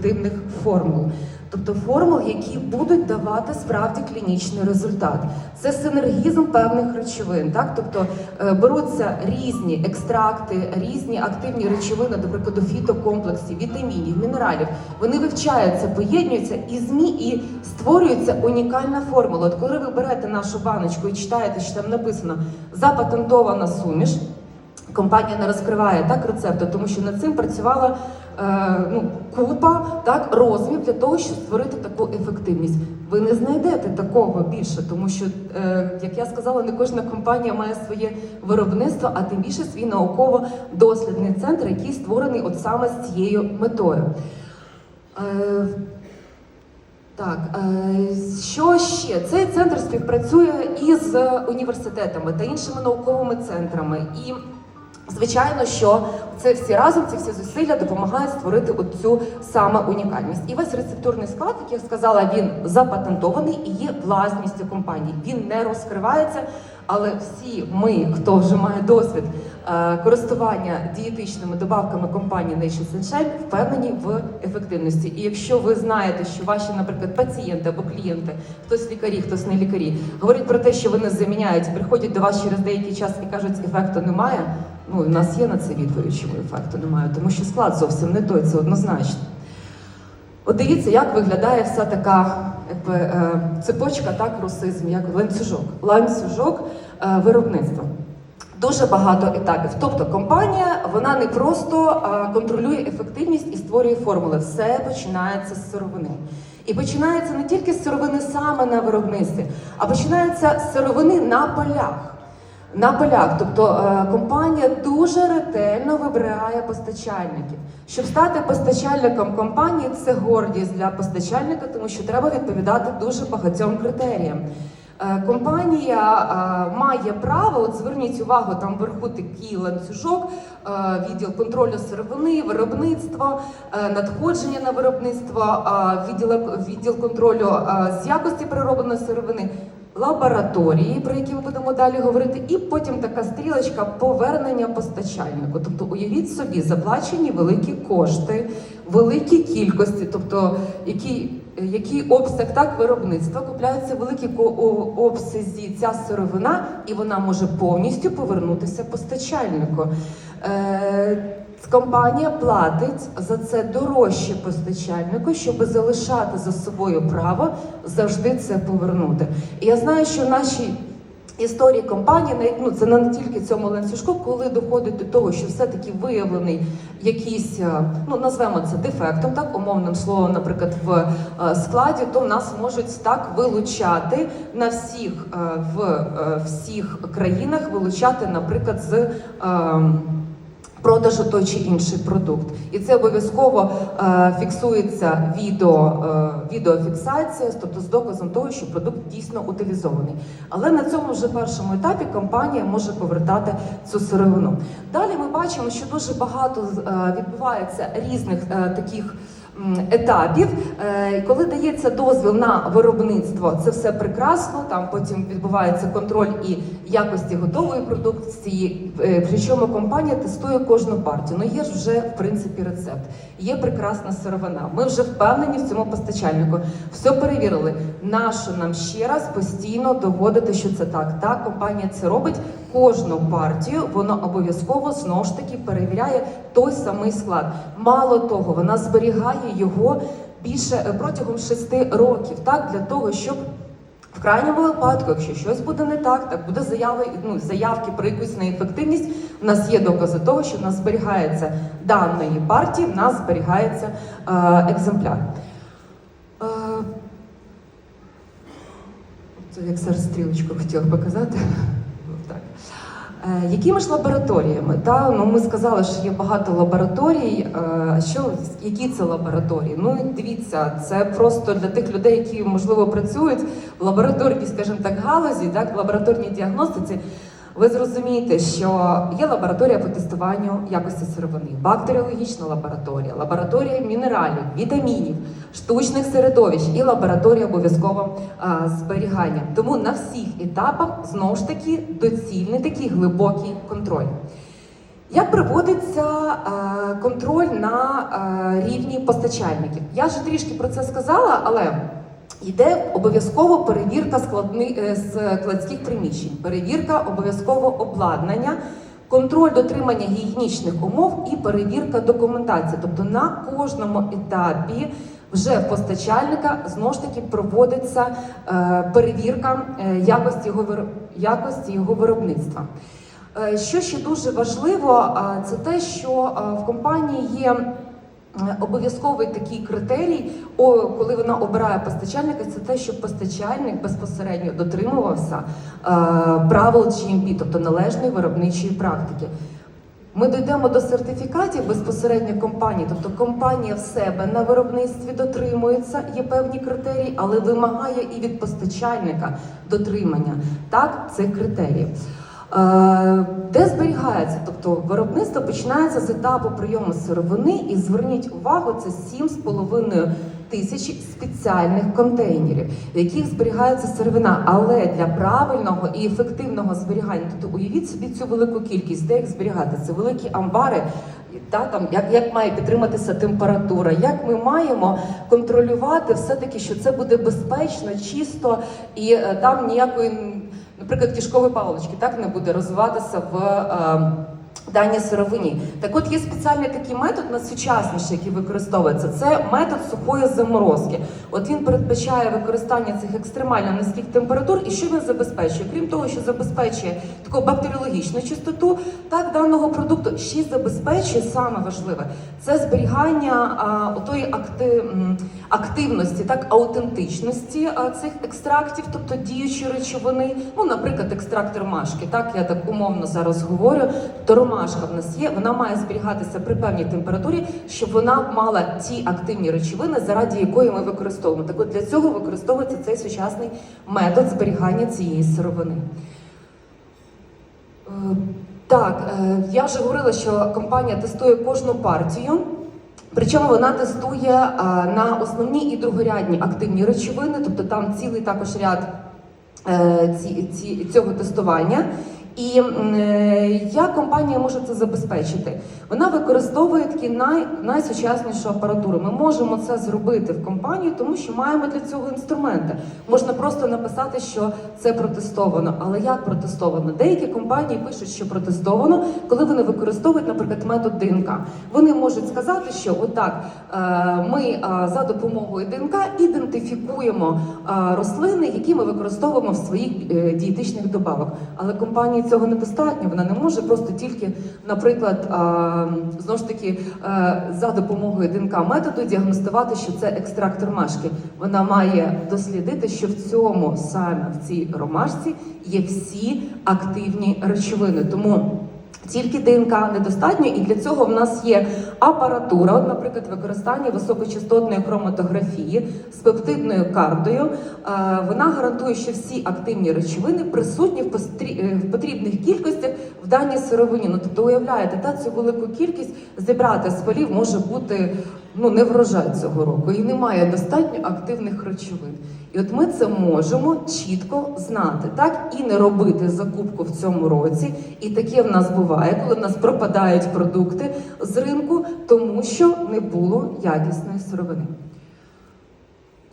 ефективних формул. Тобто формул, які будуть давати справді клінічний результат. Це синергізм певних речовин. Так? Тобто е, беруться різні екстракти, різні активні речовини, до прикладу, фітокомплексів, вітамінів, мінералів. Вони вивчаються, поєднуються і ЗМІ, і створюється унікальна формула. От коли ви берете нашу баночку і читаєте, що там написано запатентована суміш. Компанія не розкриває так рецепти, тому що над цим працювала ну, купа так розмів для того, щоб створити таку ефективність. Ви не знайдете такого більше, тому що, е, як я сказала, не кожна компанія має своє виробництво, а тим більше свій науково-дослідний центр, який створений от саме з цією метою. Е, так, е, що ще? Цей центр співпрацює із університетами та іншими науковими центрами. І звичайно, що це всі разом, ці всі зусилля допомагають створити оцю саме унікальність. І весь рецептурний склад, як я сказала, він запатентований і є власністю компанії. Він не розкривається, але всі ми, хто вже має досвід е, користування дієтичними добавками компанії Nature Sunshine, впевнені в ефективності. І якщо ви знаєте, що ваші, наприклад, пацієнти або клієнти, хтось лікарі, хтось не лікарі, говорять про те, що вони заміняють, приходять до вас через деякий час і кажуть, ефекту немає. Ну, у нас є на це відповідь, чому ефекту немає, тому що склад зовсім не той, це однозначно. От дивіться, як виглядає вся така якби, е, цепочка, так, русизм, як ланцюжок. Ланцюжок е, виробництва. Дуже багато етапів. Тобто компанія вона не просто е, контролює ефективність і створює формули. Все починається з сировини. І починається не тільки з сировини саме на виробництві, а починається з сировини на полях. На полях, тобто е, компанія дуже ретельно вибирає постачальників. Щоб стати постачальником компанії, це гордість для постачальника, тому що треба відповідати дуже багатьом критеріям. Е, Компанія е, має право, от зверніть увагу, там вверху такий ланцюжок, відділ контролю сировини, виробництво, е, надходження на виробництво, відділ, відділ контролю з якості переробленої сировини лабораторії, про які ми будемо далі говорити, і потім така стрілочка повернення постачальнику. Тобто, уявіть собі, заплачені великі кошти, великі кількості, тобто які. Який обсяг так виробництва купляються великі обсязі ця сировина, і вона може повністю повернутися постачальнику. Е, компанія платить за це дорожче постачальнику, щоб залишати за собою право завжди це повернути. І я знаю, що наші історії компанії ну це не тільки цьому ланцюжку, коли доходить до того, що все-таки виявлений якийсь, е, ну назвемо це дефектом, так умовним словом, наприклад, в е, складі, то нас можуть так вилучати на всіх е, в всіх країнах, вилучати, наприклад, з. Продажу той чи інший продукт. І це обов'язково е, фіксується відео, е, відеофіксація, тобто з доказом того, що продукт дійсно утилізований. Але на цьому вже першому етапі компанія може повертати цю сировину. Далі ми бачимо, що дуже багато е, відбувається різних е, таких. Етапів, Е, коли дається дозвіл на виробництво, це все прекрасно. Там потім відбувається контроль і якості готової продукції. Е, Причому компанія тестує кожну партію. Ну є ж вже в принципі рецепт. Є прекрасна сировина. Ми вже впевнені в цьому постачальнику. Все перевірили. Нащо нам ще раз постійно доводити, що це так? Так, компанія це робить кожну партію. Вона обов'язково знову ж таки перевіряє той самий склад. Мало того, вона зберігає його більше е, протягом шести років, так для того, щоб в крайньому випадку, якщо щось буде не так, так буде заяви, ну, заявки про якусь неефективність. У нас є докази того, що в нас зберігається даної партії, в нас зберігається е, екземпляр. Е, це як зараз стрілочку хотіла показати. Е, Якими ж лабораторіями? Та ну ми сказали, що є багато лабораторій. Е, Що які це лабораторії? Ну дивіться, це просто для тих людей, які можливо працюють в лабораторній, скажімо так, галузі, так в лабораторній діагностиці. Ви зрозумієте, що є лабораторія по тестуванню якості сировини, бактеріологічна лабораторія, лабораторія мінералів, вітамінів, штучних середовищ і лабораторія обов'язково зберігання. Тому на всіх етапах знову ж таки доцільний такий глибокий контроль. Як проводиться контроль на рівні постачальників? Я вже трішки про це сказала, але йде обов'язково перевірка е, складських приміщень, перевірка обов'язково обладнання, контроль дотримання гігієнічних умов і перевірка документації. Тобто на кожному етапі вже постачальника знову ж таки проводиться е, перевірка е, якості його, якості його виробництва. Що ще дуже важливо, це те, що в компанії є обов'язковий такий критерій, коли вона обирає постачальника, це те, щоб постачальник безпосередньо дотримувався е, правил GMP, тобто належної виробничої практики. Ми дійдемо до сертифікатів безпосередньо компанії, тобто компанія в себе на виробництві дотримується, є певні критерії, але вимагає і від постачальника дотримання так цих критеріїв. Е, Де зберігається? Тобто виробництво починається з етапу прийому сировини, і зверніть увагу, це 7,5 тисяч спеціальних контейнерів, в яких зберігається сировина. Але для правильного і ефективного зберігання, тобто уявіть собі цю велику кількість, де їх зберігати. Це великі амбари. Та там як, як має підтриматися температура, як ми маємо контролювати все-таки, що це буде безпечно, чисто і е, там ніякої наприклад, кишкової палички так не буде розвиватися в даній сировині. Так от є спеціальний такий метод найсучасніший, який використовується. Це метод сухої заморозки. От він передбачає використання цих екстремально низьких температур, і що він забезпечує? Крім того, що забезпечує таку бактеріологічну чистоту, так даного продукту ще забезпечує саме важливе це зберігання а, отої акти, активності, так аутентичності а, цих екстрактів, тобто діючої речовини. Ну, наприклад, екстракт ромашки. Так я так умовно зараз говорю. То ромашка в нас є, вона має зберігатися при певній температурі, щоб вона мала ті активні речовини, заради якої ми використовуємо. Так от для цього використовується цей сучасний метод зберігання цієї сировини. Е, Так, е, я вже говорила, що компанія тестує кожну партію. Причому вона тестує е, на основні і другорядні активні речовини, тобто там цілий також ряд цього тестування. І е, як компанія може це забезпечити? Вона використовує такі най, найсучаснішу апаратуру. Ми можемо це зробити в компанії, тому що маємо для цього інструменти. Можна просто написати, що це протестовано. Але як протестовано? Деякі компанії пишуть, що протестовано, коли вони використовують, наприклад, метод ДНК. Вони можуть сказати, що отак е, ми е, за допомогою ДНК ідентифікуємо рослини, які ми використовуємо в своїх дієтичних добавок. Але компанії цього недостатньо. Вона не може просто тільки, наприклад, знову ж таки за допомогою ДНК методу діагностувати, що це екстракт ромашки. Вона має дослідити, що в цьому саме в цій ромашці є всі активні речовини. Тому тільки ДНК недостатньо, і для цього в нас є апаратура, от, наприклад, використання високочастотної хроматографії з пептидною кардою. Е, Вона гарантує, що всі активні речовини присутні е, в потрібних кількостях в даній сировині. Ну тобто, уявляєте, та цю велику кількість зібрати з полів може бути ну не врожай цього року, і немає достатньо активних речовин. І от ми це можемо чітко знати, так і не робити закупку в цьому році. І таке в нас буває, коли в нас пропадають продукти з ринку, тому що не було якісної сировини.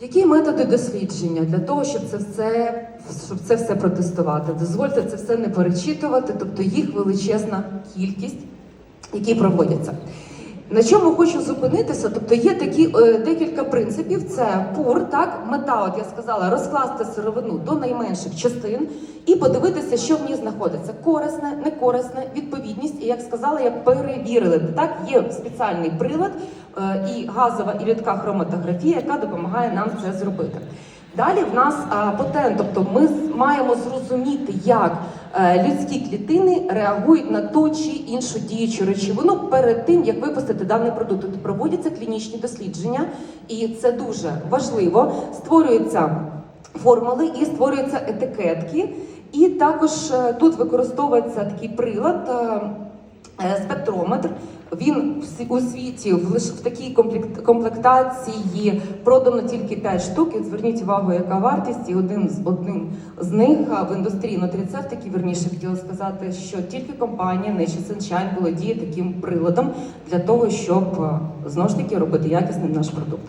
Які методи дослідження для того, щоб це все, щоб це все протестувати? Дозвольте це все не перечитувати, тобто їх величезна кількість, які проводяться. На чому хочу зупинитися? Тобто є такі е, декілька принципів: це пур, так, мета, от я сказала, розкласти сировину до найменших частин і подивитися, що в ній знаходиться. Корисне, некорисне, відповідність. І як сказала, я перевірили. Так, є спеціальний прилад е, і газова і рідка хроматографія, яка допомагає нам це зробити. Далі в нас а, потен, тобто ми маємо зрозуміти, як е, людські клітини реагують на ту чи іншу діючу речовину перед тим, як випустити даний продукт. Тобто проводяться клінічні дослідження, і це дуже важливо. Створюються формули і створюються етикетки. І також е, тут використовується такий прилад. е, е, Спектрометр, Він у світі в в такій комплект- комплектації продано тільки 5 штук. І зверніть увагу, яка вартість, і один з одним з них в індустрії нутрицептики, верніше хотіла сказати, що тільки компанія Nature Sunshine володіє таким приладом для того, щоб знову ж таки робити якісним наш продукт.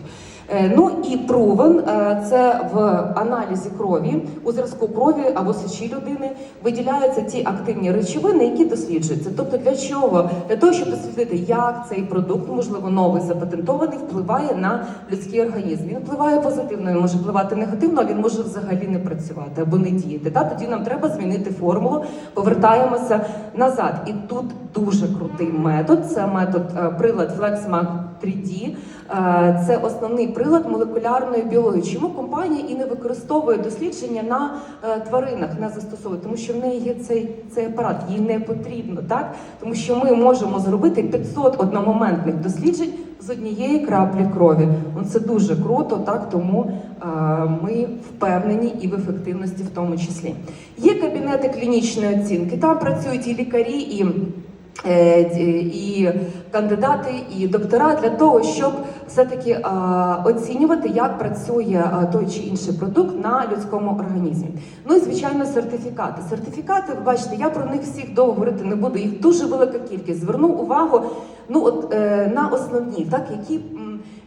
Е, Ну і провен е, це в аналізі крові у зразку крові або сечі людини виділяються ті активні речовини, які досліджуються. Тобто для чого? Для того, щоб дослідити, як цей продукт, можливо, новий запатентований, впливає на людський організм. Він впливає позитивно, він може впливати негативно, а він може взагалі не працювати або не діяти. Та тоді нам треба змінити формулу, повертаємося назад. І тут дуже крутий метод. Це метод е, прилад FlexMag 3D. Е, Це основний прилад молекулярної біології. Чому компанія і не використовує дослідження на е, тваринах, не застосовує? Тому що в неї є цей, цей апарат, їй не потрібно, так? Тому що ми можемо зробити 500 одномоментних досліджень з однієї краплі крові. Ну, це дуже круто, так тому е, ми впевнені і в ефективності в тому числі. Є кабінети клінічної оцінки. Там працюють і лікарі, і і кандидати, і доктора для того, щоб все-таки е, оцінювати, як працює е, той чи інший продукт на людському організмі. Ну і звичайно, сертифікати. Сертифікати, ви бачите, я про них всіх довго говорити не буду. Їх дуже велика кількість. Зверну увагу ну от е, на основні, так які.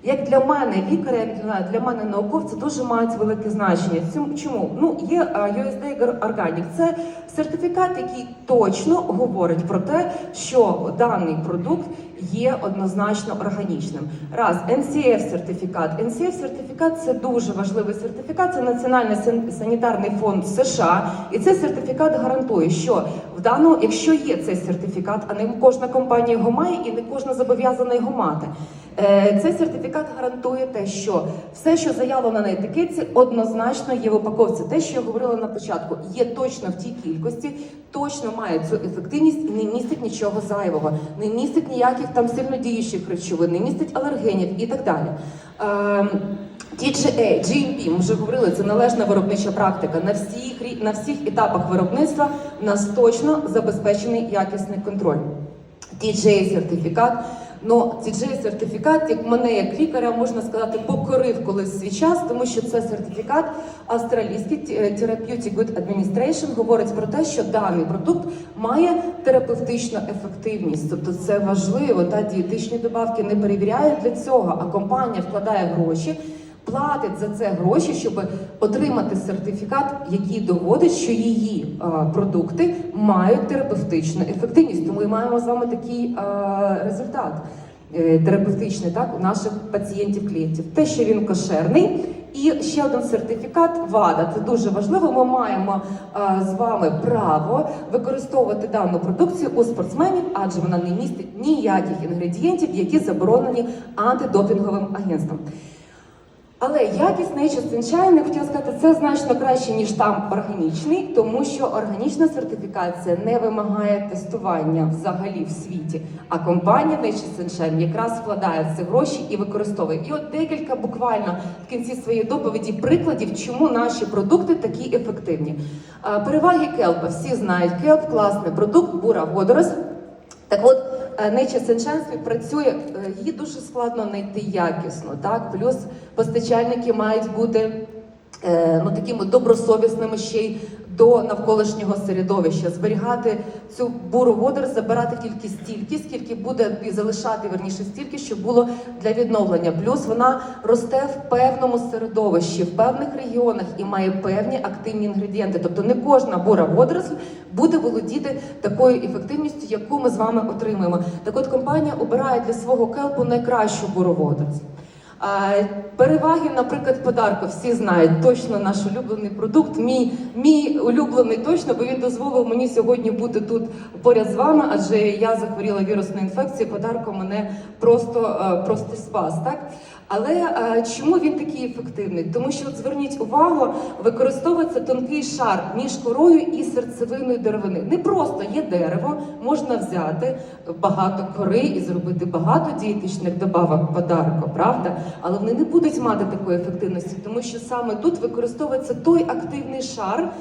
як для мене лікаря, як для, для мене науковця, дуже мають велике значення. Цьому- Чому? Ну, є е, USDA Organic. Це сертифікат, який точно говорить про те, що даний продукт є однозначно органічним. Раз, NCF сертифікат. NCF сертифікат це дуже важливий сертифікат. Це Національний санітарний фонд США, і цей сертифікат гарантує, що в даному, якщо є цей сертифікат, а не кожна компанія його має, і не кожна зобов'язана його мати. Е, Цей сертифікат гарантує те, що все, що заявлено на етикетці, однозначно є в упаковці. Те, що я говорила на початку, є точно в тій кількості, точно має цю ефективність і не містить нічого зайвого, не містить ніяких там сильнодіючих речовин, не містить алергенів і так далі. Ем, TGA, GMP, ми вже говорили, це належна виробнича практика. На всіх на всіх етапах виробництва нас точно забезпечений якісний контроль. TGA сертифікат. Ну, TGA сертифікат, як мене як лікаря, можна сказати, покорив колись свій час, тому що це сертифікат австралійський Т- Therapeutic Good Administration говорить про те, що даний продукт має терапевтичну ефективність. Тобто це важливо, та дієтичні добавки не перевіряють для цього, а компанія вкладає гроші. Платить за це гроші, щоб отримати сертифікат, який доводить, що її е, продукти мають терапевтичну ефективність. Тому ми маємо з вами такий е, результат е, терапевтичний так, у наших пацієнтів-клієнтів. Те, що він кошерний. І ще один сертифікат ВАДА. Це дуже важливо. Ми маємо е, з вами право використовувати дану продукцію у спортсменів, адже вона не містить ніяких інгредієнтів, які заборонені антидопінговим агентством. Але якість Nature Sunshine, я хотіла сказати, це значно краще, ніж там органічний, тому що органічна сертифікація не вимагає тестування взагалі в світі. А компанія Sunshine якраз вкладає це гроші і використовує. І от декілька буквально в кінці своєї доповіді прикладів, чому наші продукти такі ефективні. Переваги келпа всі знають. Келп класний продукт, бура водоросль. Так от е, працює, Sunshine е, її дуже складно знайти якісно, так? Плюс постачальники мають бути ну, такими добросовісними ще й до навколишнього середовища, зберігати цю буру водор, забирати тільки стільки, скільки буде і залишати верніше стільки, щоб було для відновлення. Плюс вона росте в певному середовищі, в певних регіонах і має певні активні інгредієнти. Тобто не кожна бура водоросль буде володіти такою ефективністю, яку ми з вами отримуємо. Так от компанія обирає для свого келпу найкращу буру водоросль. Переваги, наприклад, подарку всі знають точно наш улюблений продукт. Мій мій улюблений точно, бо він дозволив мені сьогодні бути тут поряд з вами, адже я захворіла вірусною інфекцією. Подарко мене просто, е, просто спас. Так але е, чому він такий ефективний? Тому що от зверніть увагу, використовується тонкий шар між корою і серцевиною деревини. Не просто є дерево, можна взяти багато кори і зробити багато дієтичних добавок подарку, правда? Але вони не будуть мати такої ефективності, тому що саме тут використовується той активний шар.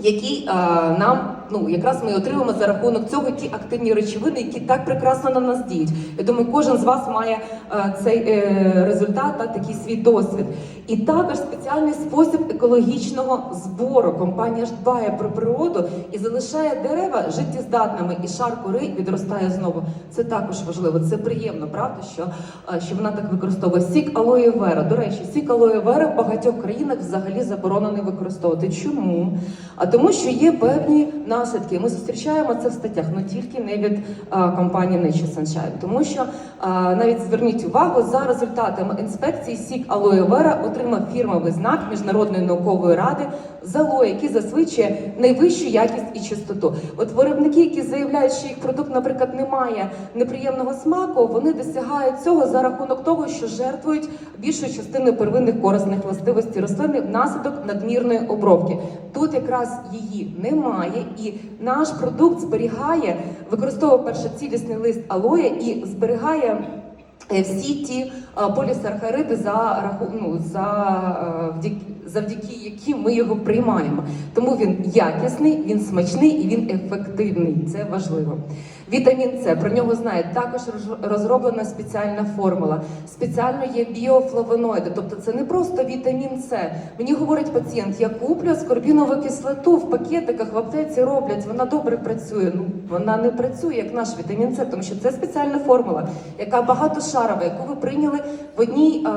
Який е, нам ну якраз ми отримаємо за рахунок цього ті активні речовини, які так прекрасно на нас діють. Я думаю, кожен з вас має е, цей е, результат, та, такий свій досвід. І також спеціальний спосіб екологічного збору. Компанія ж дбає про природу і залишає дерева життєздатними, і шар кори відростає знову. Це також важливо. Це приємно, правда, що, е, що вона так використовує. Сік алоє вера. До речі, сік алоє вера в багатьох країнах взагалі заборонений використовувати. Чому? А тому, що є певні наслідки. Ми зустрічаємо це в статтях, але тільки не від компанії Nature Sunshine. Тому що навіть зверніть увагу за результатами інспекції сік алоє вера отримав фірмовий знак міжнародної наукової ради ЗАЛО, який засвідчує найвищу якість і чистоту. От виробники, які заявляють, що їх продукт, наприклад, не має неприємного смаку, вони досягають цього за рахунок того, що жертвують більшою частиною первинних корисних властивостей рослини внаслідок надмірної обробки. Тут якраз її немає, і наш продукт зберігає, використовує першоцілісний лист алоє і зберігає. е, Всі ті полісархариди, за рахунок ну, за е, вдяки- завдяки яким ми його приймаємо. Тому він якісний, він смачний і він ефективний. Це важливо. Вітамін С, про нього знають. Також розроблена спеціальна формула. Спеціально є біофлавоноїди, тобто це не просто вітамін С. Мені говорить пацієнт, я куплю аскорбінову кислоту в пакетиках в аптеці роблять, вона добре працює. Ну вона не працює як наш вітамін С, тому що це спеціальна формула, яка багатошарова, яку ви прийняли в одній, а,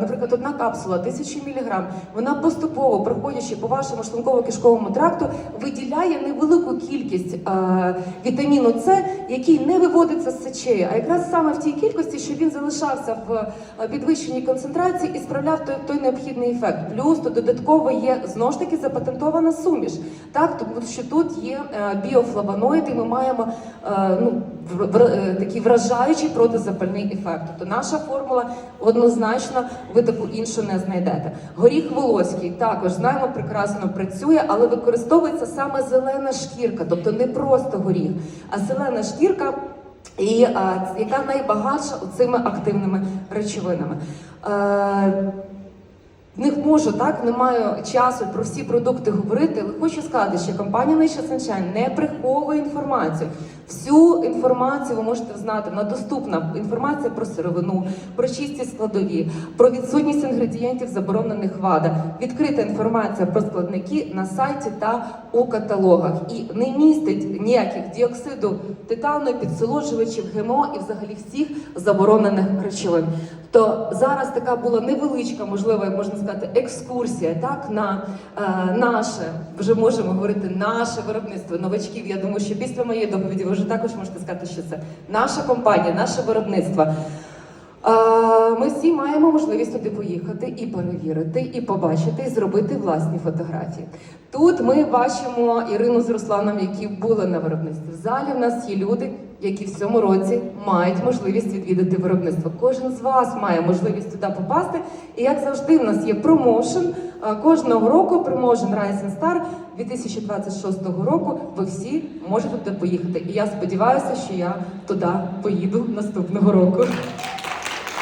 наприклад, одна капсула, тисячі міліграм. Вона поступово, проходячи по вашому шлунково-кишковому тракту, виділяє невелику кількість а, вітаміну С, який не виводиться з сечею, а якраз саме в тій кількості, що він залишався в а, підвищеній концентрації і справляв той, той необхідний ефект. Плюс то додатково є знову ж таки запатентована суміш. Так, тому що тут є е, біофлавоноїди, ми маємо е, ну, е, такий вражаючий протизапальний ефект. Тобто наша формула однозначно ви таку іншу не знайдете. Горіх волоський також знаємо прекрасно працює, але використовується саме зелена шкірка, тобто не просто горіх, а зелена шкірка. І а, яка найбагатша цими активними речовинами. Е, не можу так, не маю часу про всі продукти говорити, але хочу сказати, що компанія Nature Sunshine не приховує інформацію. Всю інформацію ви можете знати. Вона доступна інформація про сировину, про чисті складові, про відсутність інгредієнтів заборонених ВАДА, відкрита інформація про складники на сайті та у каталогах. І не містить ніяких діоксиду титану, підсолоджувачів, ГМО і взагалі всіх заборонених речовин. То зараз така була невеличка, можливо, як можна сказати, екскурсія так на е, наше, вже можемо говорити, наше виробництво новачків. Я думаю, що після моєї доповіді ви вже також можете сказати, що це наша компанія, наше виробництво. Е, Ми всі маємо можливість туди поїхати і перевірити, і побачити, і зробити власні фотографії. Тут ми бачимо Ірину з Русланом, які були на виробництві. В залі в нас є люди, які в цьому році мають можливість відвідати виробництво. Кожен з вас має можливість туди попасти. І як завжди, в нас є промоушен. Е, Кожного року промоушен Rising Star 2026 року. Ви всі можете туди поїхати. І я сподіваюся, що я туди поїду наступного року.